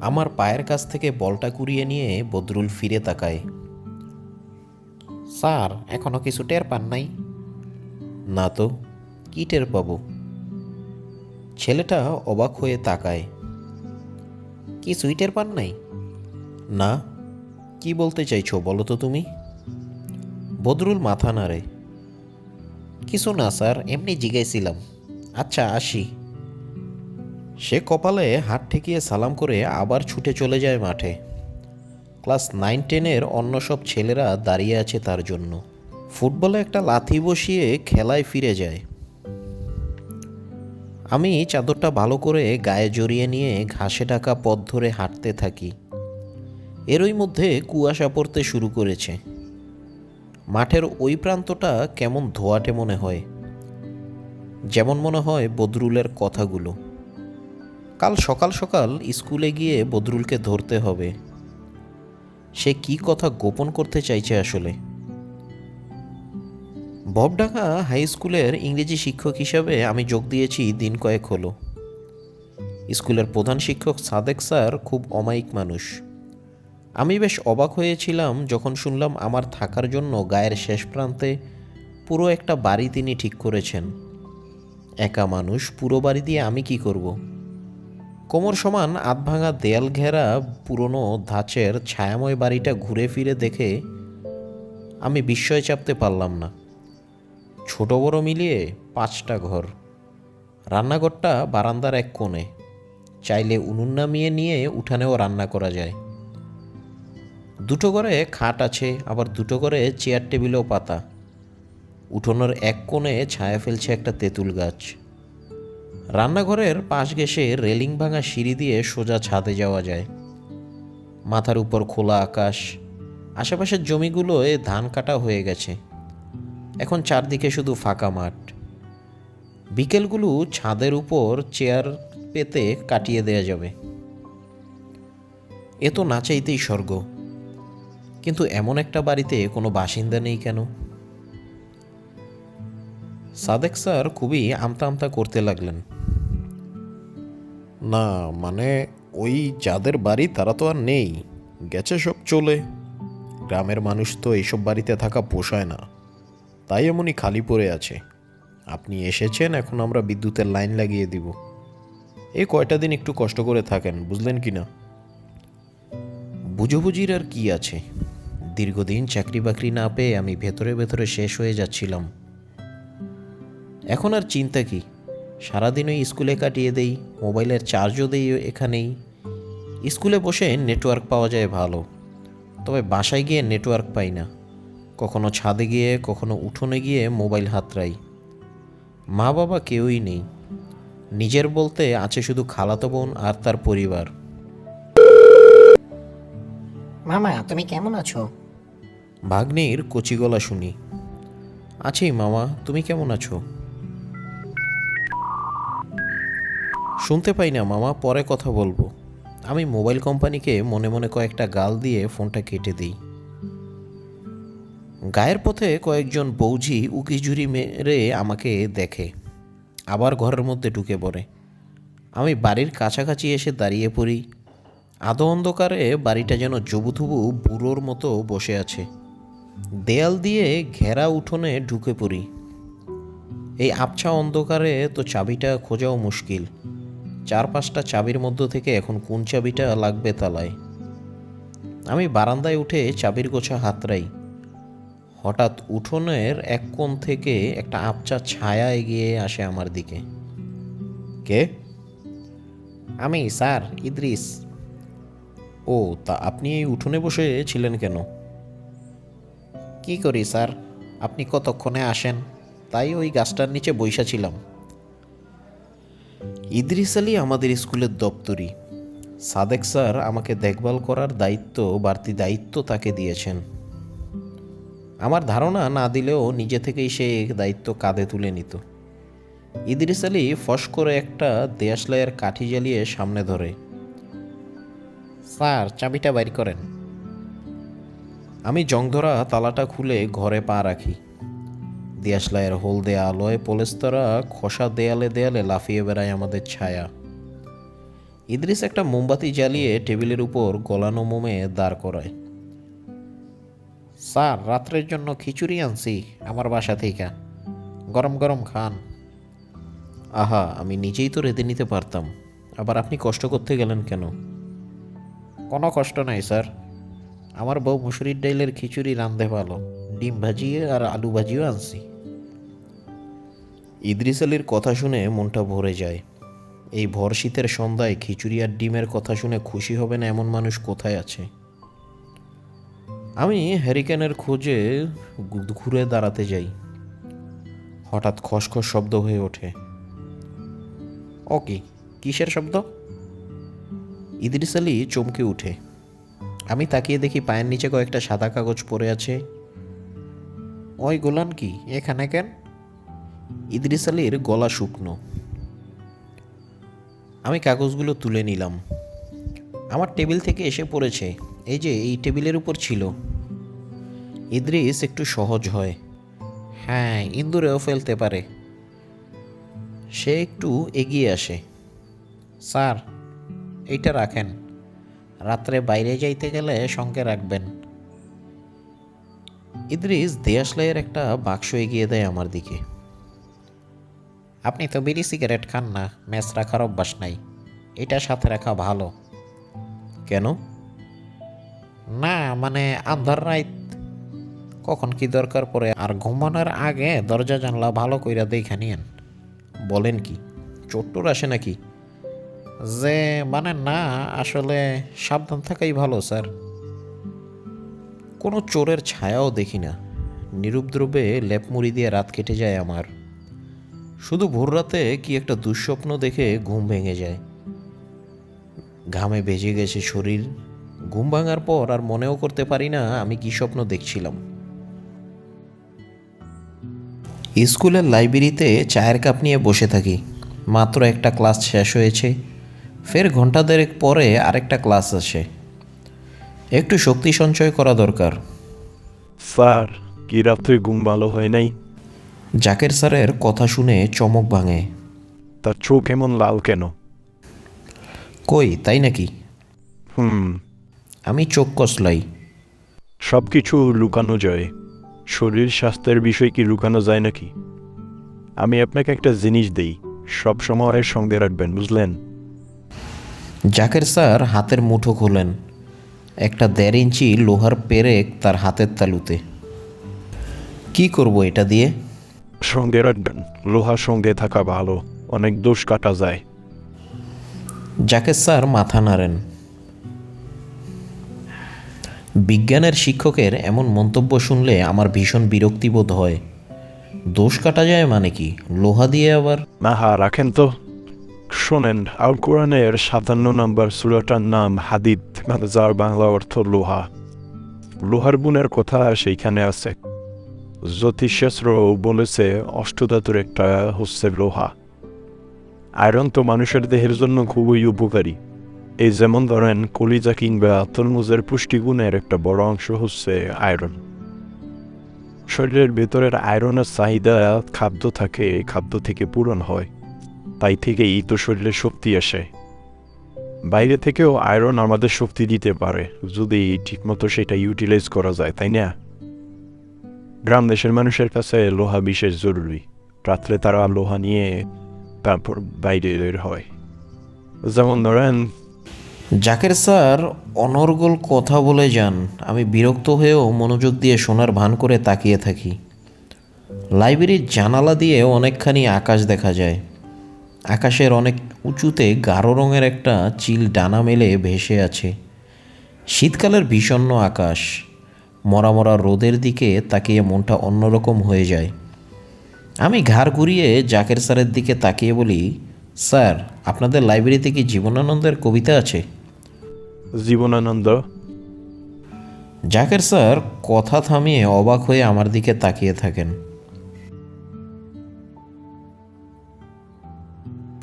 আমার পায়ের কাছ থেকে বলটা কুড়িয়ে নিয়ে বদরুল ফিরে তাকায়। স্যার, এখনও কিছু টের পান নাই? না তো, কি টের পাবো? ছেলেটা অবাক হয়ে তাকায়। কিছুই টের পান নাই? না। কি বলতে চাইছো বলো তো তুমি? বদরুল মাথা নাড়ে। কিছু না স্যার, এমনি জিগাইছিলাম আচ্ছা আসি। সে কপালে হাত ঠেকিয়ে সালাম করে আবার ছুটে চলে যায় মাঠে। ক্লাস নাইন, টেনের অন্য সব ছেলেরা দাঁড়িয়ে আছে তার জন্য। ফুটবলে একটা লাথি বসিয়ে খেলায় ফিরে যায়। আমি চাদরটা ভালো করে গায়ে জড়িয়ে নিয়ে ঘাসে ঢাকা পথ ধরে হাঁটতে থাকি। এরই মধ্যে কুয়াশা পড়তে শুরু করেছে। মাঠের ওই প্রান্তটা কেমন ধোয়াটে মনে হয়। যেমন মনে হয় বদরুলের কথাগুলো। কাল সকাল সকাল স্কুলে গিয়ে বদরুলকে ধরতে হবে। সে কি কথা গোপন করতে চাইছে আসলে? ববডাঙ্গা হাই স্কুলের ইংরেজি শিক্ষক হিসাবে আমি যোগ দিয়েছি দিন কয়েক হলো। স্কুলের প্রধান শিক্ষক সাদেক স্যার খুব অমায়িক মানুষ। আমি বেশ অবাক হয়েছিলাম যখন শুনলাম আমার থাকার জন্য গায়ের শেষ প্রান্তে পুরো একটা বাড়ি তিনি ঠিক করেছেন। একা মানুষ পুরো বাড়ি দিয়ে আমি কি করব? কোমর সমান, আধভাঙা দেয়াল ঘেরা পুরনো ধাঁচের ছায়াময় বাড়িটা ঘুরে ফিরে দেখে আমি বিস্ময় চাপতে পারলাম না। ছোট বড় মিলিয়ে পাঁচটা ঘর। রান্নাঘরটা বারান্দার এক কোণে। চাইলে উনুন নামিয়ে নিয়ে উঠানেও রান্না করা যায়। দুটো ঘরে খাট আছে, আবার দুটো ঘরে চেয়ার টেবিলও পাতা। উঠোনের এক কোণে ছায়া ফেলছে একটা তেঁতুল গাছ। রান্নাঘরের পাশ ঘেসে রেলিং ভাঙা সিঁড়ি দিয়ে সোজা ছাদে যাওয়া যায়। মাথার উপর খোলা আকাশ, আশেপাশের জমিগুলোয় ধান কাটা হয়ে গেছে। এখন চারদিকে শুধু ফাঁকা মাঠ। বিকেলগুলো ছাদের উপর চেয়ার পেতে কাটিয়ে দেয়া যাবে। এ তো না চাইতেই স্বর্গ। কিন্তু এমন একটা বাড়িতে কোনো বাসিন্দা নেই কেন? সাদেক স্যার খুবই আমতা আমতা করতে লাগলেন। না মানে ওই যাদের বাড়ি তারা তো আর নেই। গেছে সব চলে। গ্রামের মানুষ তো এইসব বাড়িতে থাকা পোষায় না। তাই এমনই খালি পড়ে আছে। আপনি এসেছেন, এখন আমরা বিদ্যুতের লাইন লাগিয়ে দিব। এই কয়টা দিন একটু কষ্ট করে থাকেন, বুঝলেন কি না? বুঝোবুঝির আর কি আছে? দীর্ঘদিন চাকরি বাকরি না পেয়ে আমি ভেতরে ভেতরে শেষ হয়ে যাচ্ছিলাম। এখন আর চিন্তা কি? সারাদিন ওই স্কুলে কাটিয়ে দেই মোবাইলের চার্জও দেই এখানেই। স্কুলে বসে নেটওয়ার্ক পাওয়া যায় ভালো তবে বাসায় গিয়ে নেটওয়ার্ক পাই না। কখনো ছাদে গিয়ে কখনো উঠোনে গিয়ে মোবাইল হাতড়াই মা বাবা কেউই নেই নিজের বলতে আছে শুধু খালাতো বোন আর তার পরিবার। মামা তুমি কেমন আছো? ভাগ্নির কচি গলা শুনি আছি মামা তুমি কেমন আছো? শুনতে পাই না, মামা, পরে কথা বলব। আমি মোবাইল কোম্পানিকে মনে মনে কয়েকটা গাল দিয়ে ফোনটা কেটে দিই। গায়ের পথে কয়েকজন বৌঝি উকিঝুরি মেরে আমাকে দেখে, আবার ঘরের মধ্যে ঢুকে পড়ে। আমি বাড়ির কাছাকাছি এসে দাঁড়িয়ে পড়ি। আধো অন্ধকারে বাড়িটা যেন জবুথুবু বুড়োর মতো বসে আছে। দেয়াল দিয়ে ঘেরা উঠোনে ঢুকে পড়ি। এই আবছা অন্ধকারে তো চাবিটা খোঁজাও মুশকিল। চার পাঁচটা চাবির মধ্য থেকে এখন কোন চাবিটা লাগবে তালায়। আমি বারান্দায় উঠে চাবির গোছা হাতড়াই হঠাৎ উঠোনের এক কোণ থেকে একটা আবচা ছায়া এগিয়ে আসে আমার দিকে। কে? আমি, স্যার, ইদ্রিস। ও, তা আপনি এই উঠোনে বসে ছিলেন কেন? কি করি, স্যার? আপনি কতক্ষণে আসেন? তাই ওই গাছটার নিচে বৈশা ছিলাম। ইদ্রিস আলী আমাদের স্কুলের দপ্তরি। সাদেক স্যার আমাকে দেখভাল করার দায়িত্ব, বাড়তি দায়িত্ব তাকে দিয়েছেন। আমার ধারণা না দিলেও নিজে থেকেই সে দায়িত্ব কাঁধে তুলে নিত। ইদ্রিস আলী ফস করে একটা দেয়াশলাইয়ের কাঠি জ্বালিয়ে সামনে ধরে। স্যার, চাবিটা বাইর করেন। আমি জংধরা তালাটা খুলে ঘরে পা রাখি। দিয়াশলাইয়ের হলদে আলোয় পলেস্তরা খসা দেয়ালে দেয়ালে লাফিয়ে বেড়ায় আমাদের ছায়া। ইদ্রিস একটা মোমবাতি জ্বালিয়ে টেবিলের উপর গলানো মোমে দাঁড় করায়। স্যার, রাত্রের জন্য খিচুড়ি আনছি, আমার বাসা থেকে। গরম গরম খান। আহা, আমি নিজেই তো রেঁধে নিতে পারতাম। আবার আপনি কষ্ট করতে গেলেন কেন? কোনো কষ্ট নাই, স্যার। আমার বউ মুসুরির ডাইলের খিচুড়ি রান্ধে ভালো। ডিম ভাজিয়ে আর আলু ভাজিও আনছি। ইদ্রিস আলীর কথা শুনে মনটা ভরে যায়। এই ভর শীতের সন্ধ্যায় খিচুড়ি আর ডিমের কথা শুনে খুশি হবে না এমন মানুষ কোথায় আছে? আমি হ্যারিকেনের খোঁজে ঘুরে দাঁড়াতে যাই। হঠাৎ খসখস শব্দ হয়ে ওঠে। ও কি, কিসের শব্দ? ইদ্রিস আলী চমকে উঠে। আমি তাকিয়ে দেখি পায়ের নিচে কয়েকটা সাদা কাগজ পড়ে আছে। ওই গোলান কি, এখানে কেন? ইদ্রিস আলীর গলা শুকনো। আমি কাগজগুলো তুলে নিলাম। আমার টেবিল থেকে এসে পড়েছে, এই যে এই টেবিলের উপর ছিল। ইদ্রিস একটু সহজ হয়। হ্যাঁ ইন্দুরেও ফেলতে পারে। সে একটু এগিয়ে আসে। স্যার, এইটা রাখেন। রাত্রে বাইরে যাইতে গেলে সঙ্গে রাখবেন। ইদ্রিস দেয়াশলাইয়ের একটা বাক্স এগিয়ে দেয় আমার দিকে। আপনি তো বিড়ি সিগারেট খান না ম্যাচ রাখার অভ্যাস নাই। এটা সাথে রাখা ভালো। কেন? না মানে আন্ধার রাত কখন কি দরকার পড়ে আর ঘুমানোর আগে দরজা জানলা ভালো কইরা দেখে নিয়েন। বলেন কি চোট্টর আসে নাকি? যে মানে না আসলে সাবধান থাকাই ভালো স্যার। কোনো চোরের ছায়াও দেখি না। নিরুপদ্রবে লেপ মুড়ি দিয়ে রাত কেটে যায় আমার। শুধু ভোর রাতে কি একটা দুঃস্বপ্ন দেখে ঘুম ভেঙে যায়? ঘামে বেজে গেছে শরীর। ঘুম ভাঙার পর আর মনেও করতে পারি না আমি কি স্বপ্ন দেখছিলাম। স্কুলের লাইব্রেরিতে চায়ের কাপ নিয়ে বসে থাকি। মাত্র একটা ক্লাস শেষ হয়েছে। ফের ঘণ্টা দেড়েক পরে আরেকটা ক্লাস আসে। একটু শক্তি সঞ্চয় করা দরকার। স্যার, কি রাত্রে ঘুম ভালো হয় নাই? জাকের স্যারের কথা শুনে চমক ভাঙে। তার চোখ এমন লাল কেন? কই তাই নাকি? হুম। আমি চোখ কসলাই। সব কিছু লুকানো যায়। শরীর স্বাস্থ্যের বিষয় কি লুকানো যায় নাকি? আমি আপনাকে একটা জিনিস দেই সব সময় সঙ্গে রাখবেন বুঝলেন? জাকের স্যার হাতের মুঠো খোলেন। একটা দেড় ইঞ্চি লোহার পেরেক তার হাতের তালুতে। কি করব এটা দিয়ে? সঙ্গে রাখবেন। লোহার সঙ্গে থাকা ভালো অনেক দোষ কাটা যায়। জাকের স্যার মাথা নাড়েন। বিজ্ঞানের শিক্ষকের এমন মন্তব্য শুনলে আমার ভীষণ বিরক্তিবোধ হয়। দোষ কাটা যায় মানে কি? লোহা দিয়ে আবার? না হা রাখেন তো। শোনেন আল কোরআনের সাতান্ন নম্বর সুরাটার নাম হাদিদ মানে যার বাংলা অর্থ লোহা। লোহার বুনের কথা সেইখানে আছে। জ্যোতিষশাস্ত্র বলেছে, অষ্টধাতুর একটা হচ্ছে লোহা। আয়রন তো মানুষের দেহের জন্য খুবই উপকারী। এই যেমন ধরেন, কলিজা কিংবা তরমুজের পুষ্টিগুণের একটা বড় অংশ হচ্ছে আয়রন। শরীরের ভেতরের আয়রনের চাহিদা খাদ্য থাকে খাদ্য থেকে পূরণ হয়। তাই থেকেই তো শরীরে শক্তি আসে। বাইরে থেকেও আয়রন আমাদের শক্তি দিতে পারে, যদি ঠিকমতো সেটা ইউটিলাইজ করা যায়, তাই না? গ্রাম দেশের মানুষের কাছে লোহা বিশেষ জরুরি। রাত্রে তারা লোহা নিয়ে তারপর বাইরে বের হয়। যেমন ধরেন, জাকের স্যার, অনর্গল কথা বলে যান। আমি বিরক্ত হয়েও মনোযোগ দিয়ে শোনার ভান করে তাকিয়ে থাকি। লাইব্রেরির জানালা দিয়ে অনেকখানি আকাশ দেখা যায়। আকাশের অনেক উঁচুতে গাঢ় রঙের একটা চিল ডানা মেলে ভেসে আছে। শীতকালের বিষণ্ণ আকাশ। মরা মরা রোদের দিকে তাকিয়ে মনটা অন্যরকম হয়ে যায়। আমি ঘাড় ঘুরিয়ে জাকের স্যারের দিকে তাকিয়ে বলি স্যার আপনাদের লাইব্রেরিতে কি জীবনানন্দের কবিতা আছে? জীবনানন্দ। জাকের স্যার কথা থামিয়ে অবাক হয়ে আমার দিকে তাকিয়ে থাকেন।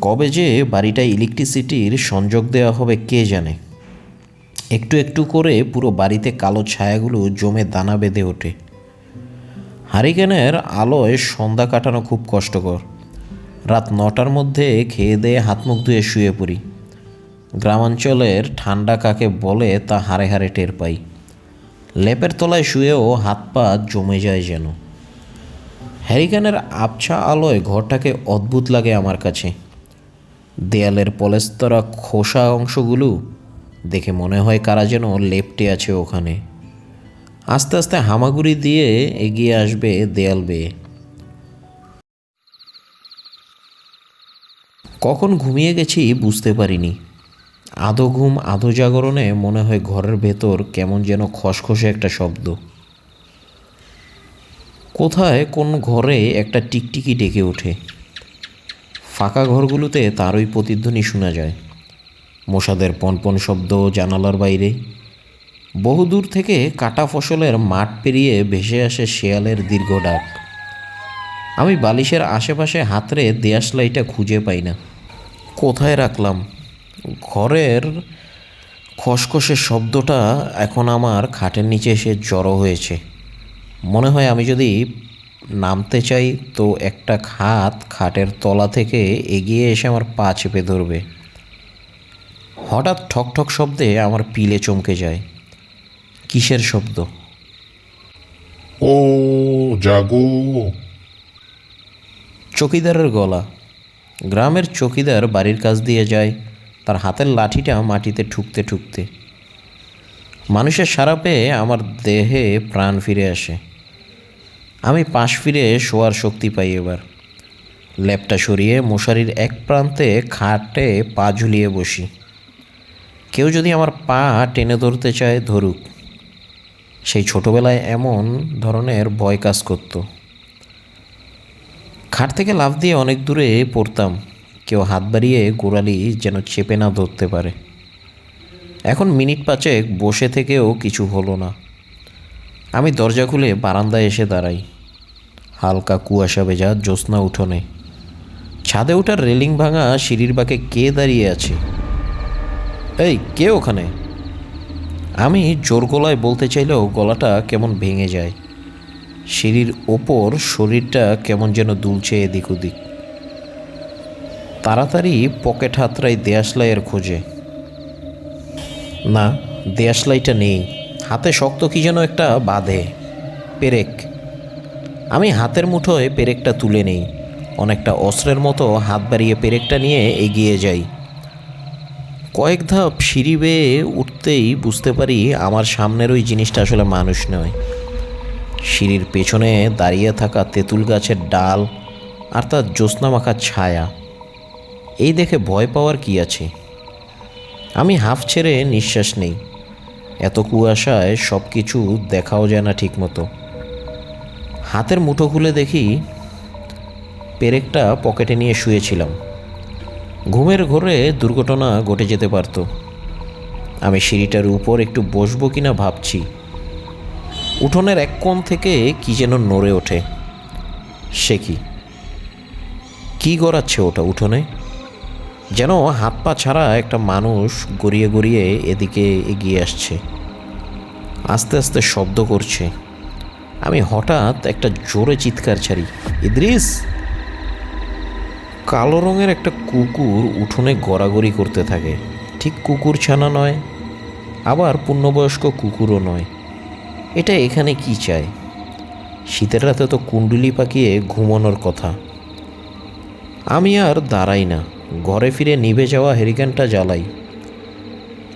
কবে যে বাড়িটা ইলেকট্রিসিটির সংযোগ দেওয়া হবে কে জানে? একটু একটু করে পুরো বাড়িতে কালো ছায়াগুলো জমে দানা বেঁধে ওঠে। হারিকেনের আলোয় সন্ধ্যা কাটানো খুব কষ্টকর। রাত নটার মধ্যে খেয়ে দিয়ে হাত মুখ ধুয়ে শুয়ে পড়ি। গ্রামাঞ্চলের ঠান্ডা কাকে বলে তা হারে হারে টের পাই। লেপের তলায় শুয়েও হাত পা জমে যায় যেন। হ্যারিকেনের আবছা আলোয় ঘরটাকে অদ্ভুত লাগে আমার কাছে। দেয়ালের পলেস্তরা খোসা অংশগুলো দেখে মনে হয় কারা যেন লেপটে আছে ওখানে। আস্তে আস্তে হামাগুড়ি দিয়ে এগিয়ে আসবে দেয়াল বেয়ে। কখন ঘুমিয়ে গেছি বুঝতে পারিনি। আধো ঘুম আধো জাগরণে মনে হয় ঘরের ভেতর কেমন যেন খসখসে একটা শব্দ। কোথায় কোন ঘরে একটা টিকটিকি ডেকে ওঠে। ফাঁকা ঘরগুলোতে তারই প্রতিধ্বনি শোনা যায়। মশাদের পনপন শব্দ জানালার বাইরে। বহুদূর থেকে কাটা ফসলের মাঠ পেরিয়ে ভেসে আসে শেয়ালের দীর্ঘ ডাক। আমি বালিশের আশেপাশে হাতরে দেয়াশলাইটা খুঁজে পাই না। কোথায় রাখলাম? ঘরের খসখসের শব্দটা এখন আমার খাটের নিচে এসে জড়ো হয়েছে। মনে হয় আমি যদি নামতে চাই, তো একটা খাত খাটের তলা থেকে এগিয়ে এসে আমার পা চেপে ধরবে। হঠাৎ ঠক ঠক শব্দে আমার পিলে চমকে যায়। কিসের শব্দ? ও জাগো। চকিদারের গলা। গ্রামের চকিদার বাড়ির কাজ দিয়ে যায় তার হাতের লাঠিটা মাটিতে ঠুকতে ঠুকতে। মানুষের সারা পেয়ে আমার দেহে প্রাণ ফিরে আসে। আমি পাশ ফিরে শোয়ার শক্তি পাই এবার। ল্যাপটা সরিয়ে মশারির এক প্রান্তে খাটে পা ঝুলিয়ে বসি। কেউ যদি আমার পা টেনে ধরতে চায়, ধরুক। সেই ছোটবেলায় এমন ধরনের ভয় কাজ করতো। খাট থেকে লাফ দিয়ে অনেক দূরে পড়তাম। কেউ হাত বাড়িয়ে গোড়ালি যেন চেপে না ধরতে পারে। এখন মিনিট পাঁচেক বসে থেকেও কিছু হলো না। আমি দরজা খুলে বারান্দায় এসে দাঁড়াই। হালকা কুয়াশা ভেজা জ্যোৎস্না উঠোনে। ছাদে ওঠার রেলিং ভাঙা সিঁড়ির বাঁকে কে দাঁড়িয়ে আছে? এই, কে ওখানে? আমি জোর গলায় বলতে চাইলেও গলাটা কেমন ভেঙে যায়। সিঁড়ির ওপর শরীরটা কেমন যেন দুলছে এদিক ওদিক। তাড়াতাড়ি পকেট হাতড়াই দেয়াশলাইয়ের খোঁজে। না, দেয়াশলাইটা নেই। হাতে শক্ত কি যেন একটা বাঁধে। পেরেক। আমি হাতের মুঠোয় পেরেকটা তুলে নেই। অনেকটা অস্ত্রের মতো হাত বাড়িয়ে পেরেকটা নিয়ে এগিয়ে যাই। কয়েক ধাপ সিঁড়ি বেয়ে উঠতেই বুঝতে পারি আমার সামনের ওই জিনিসটা আসলে মানুষ নয়। সিঁড়ির পেছনে দাঁড়িয়ে থাকা তেঁতুল গাছের ডাল আর তার জ্যোৎস্না মাখা ছায়া, এই দেখে ভয় পাওয়ার কি আছে? আমি হাফ ছেড়ে নিঃশ্বাস নেই, এত কুয়াশায় সব কিছু দেখাও যায় না ঠিকমতো। হাতের মুঠো খুলে দেখি পেরেকটা পকেটে নিয়ে শুয়েছিলাম। ঘুমের ঘরে দুর্ঘটনা ঘটে যেতে পারত। আমি সিঁড়িটার উপর একটু বসবো কিনা ভাবছি। উঠোনের এক কোণ থেকে কি যেন নড়ে ওঠে। সে কি? কি গড়াচ্ছে ওটা উঠোনে? যেন হাত পা ছাড়া একটা মানুষ গড়িয়ে গড়িয়ে এদিকে এগিয়ে আসছে। আস্তে আস্তে শব্দ করছে। আমি হঠাৎ একটা জোরে চিৎকার ছাড়ি। ইদ্রিস! কালো রঙের একটা কুকুর উঠোনে গড়াগড়ি করতে থাকে। ঠিক কুকুর ছানা নয়, আবার পূর্ণবয়স্ক কুকুরও নয়। এটা এখানে কি চায়? শীতের রাতে তো কুণ্ডুলি পাকিয়ে ঘুমানোর কথা। আমি আর দাঁড়াই না, ঘরে ফিরে নিভে যাওয়া হেরিকেনটা জ্বালাই।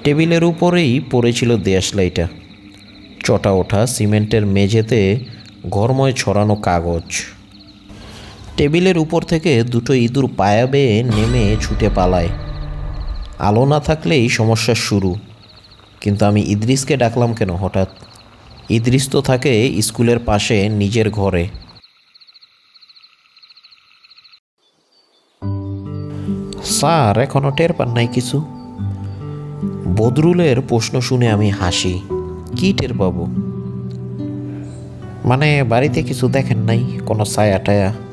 টেবিলের উপরেই পড়েছিল দেয়াশলাইটা চটা ওঠা, সিমেন্টের মেঝেতে ঘরময় ছড়ানো কাগজ। টেবিলের উপর থেকে দুটো ইঁদুর পায়া বেয়ে নেমে ছুটে পালায়। আলো না থাকলেই সমস্যা শুরু। কিন্তু আমি ইদ্রিসকে ডাকলাম কেন হঠাৎ? ইদ্রিস তো থাকে স্কুলের পাশে নিজের ঘরে। স্যার এখনও টের পান নাই কিছু? বদরুলের প্রশ্ন শুনে আমি হাসি। কি টের পাবো? মানে বাড়িতে কিছু দেখেন নাই, কোনো ছায়া টায়া?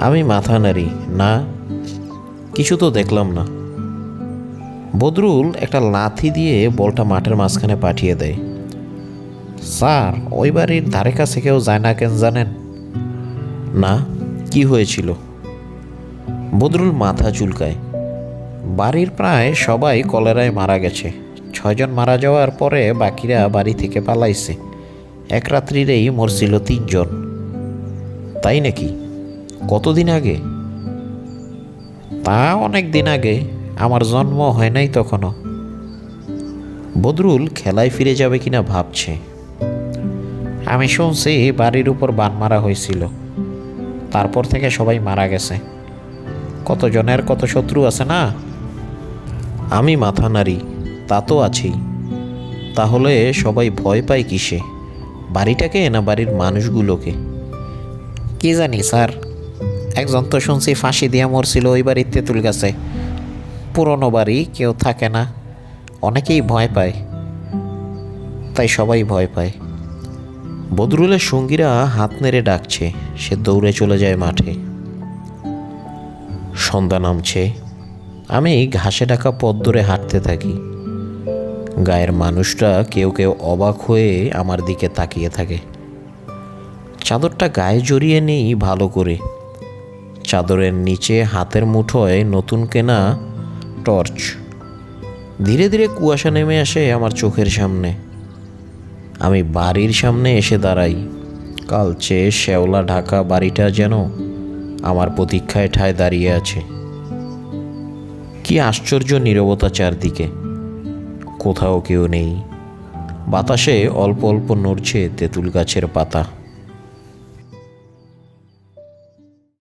আমি মাথা নাড়ি, না, কিছু তো দেখলাম না। বদরুল একটা লাথি দিয়ে বলটা মাঠের মাঝখানে পাঠিয়ে দেয়। স্যার, ওই বাড়ির ধারে কাছে কেউ যায় না কেন জানেন? না, কি হয়েছিল? বদরুল মাথা চুলকায়। বাড়ির প্রায় সবাই কলেরায় মারা গেছে। ছয়জন মারা যাওয়ার পরে বাকিরা বাড়ি থেকে পালাইছে। এক রাত্রিরেই মরছিল তিনজন। তাই নাকি? কতদিন আগে? তা অনেক দিন আগে। আমার জন্ম হয় নাই তখনও বদরুল খেলায় ফিরে যাবে কিনা ভাবছে। আমি শুনছি বাড়ির উপর বান মারা হয়েছিল। তারপর থেকে সবাই মারা গেছে। কতজনের কত শত্রু আছে না? আমি মাথা নাড়ি, তা তো আছেই। তাহলে সবাই ভয় পায় কিসে? বাড়িটাকে না বাড়ির মানুষগুলোকে? কি জানি, স্যার? একজন তো শুনছি ফাঁসি দিয়া মরছিল, ওই বাড়ির তেঁতুল গাছে। পুরনো বাড়ি, কেউ থাকে না। অনেকেই ভয় পায়। তাই সবাই ভয় পায়। বদরুলের সঙ্গীরা হাত নেড়ে ডাকছে, সে দৌড়ে চলে যায় মাঠে। সন্ধ্যা নামছে। আমি ঘাসে ঢাকা পথ ধরে হাঁটতে থাকি। গায়ের মানুষটা কেউ কেউ অবাক হয়ে আমার দিকে তাকিয়ে থাকে। চাদরটা গায়ে জড়িয়ে নেই ভালো করে। চাদরের নিচে হাতের মুঠোয় নতুন কেনা টর্চ। ধীরে ধীরে কুয়াশা নেমে আসে আমার চোখের সামনে। আমি বাড়ির সামনে এসে দাঁড়াই। কালচে শ্যাওলা ঢাকা বাড়িটা যেন আমার প্রতীক্ষায় ঠায় দাঁড়িয়ে আছে। কি আশ্চর্য নীরবতা চারদিকে। কোথাও কেউ নেই। বাতাসে অল্প অল্প নড়ছে তেঁতুল গাছের পাতা।